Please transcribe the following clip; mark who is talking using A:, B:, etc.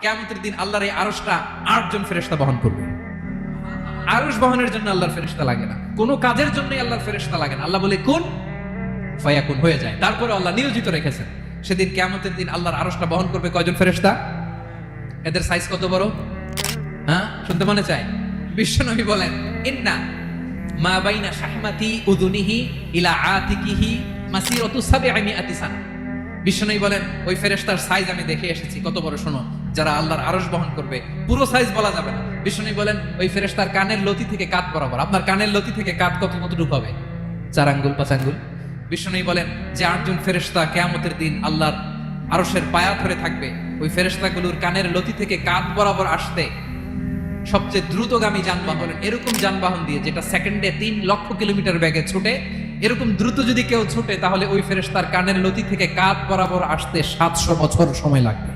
A: কেমতের দিন আল্লাহর এই আরসটা আটজন ফেরেস্তা বহন করবে। আরস বহনের জন্য আল্লাহর ফেরেস্তা লাগে না। কোনো কাজের জন্যই আল্লাহর ফেরেস্তা লাগে না। আল্লাহ বলে, কোন? ফায়াকুন, হয়ে যায়। তারপরে আল্লাহ নিয়োজিত রেখেছেন। সেদিন কেমতের দিন আল্লাহর আরসটা বহন করবে কয়জন ফেরেস্তা এদের সাইজ কত বড়? হ্যাঁ শুনতে মনে চায়? বিশ্বনবী বলেন, ইন্না মা বাইনা শাহমাতি উদুনিহি ইলা আতিকিহি মাসিরাতু সাবঈ মিআতি সানা। বিশ্বনবী বলেন, ওই ফেরেশতার সাইজ আমি দেখে এসেছি। কত বড় শোনো, যারা আল্লাহর আরশ বহন করবে, পুরো সাইজ বলা যাবে না। বিশ্বনবী বলেন, ওই ফেরেশতার কানের লতি থেকে কাত বরাবর, আপনার কানের লতি থেকে কাত কত কতটুকু হবে? চার আঙ্গুল, পাঁচ আঙ্গুল। বিশ্বনবী বলেন, যে আটজন ফেরেশতা কেয়ামতের দিন আল্লাহর আরশের পায়া ধরে থাকবে, ওই ফেরেশতাগুলোর কানের লতি থেকে কাত বরাবর আসতে সবচেয়ে দ্রুতগামী যানবাহন, এরকম যানবাহন দিয়ে, যেটা সেকেন্ডে তিন লক্ষ কিলোমিটার ব্যাগে ছুটে এরকম দ্রুত যদি কেউ ছুটে, তাহলে ওই ফেরেস্তার কানের লতি থেকে কাত বরাবর আসতে সাতশো বছর সময় লাগবে।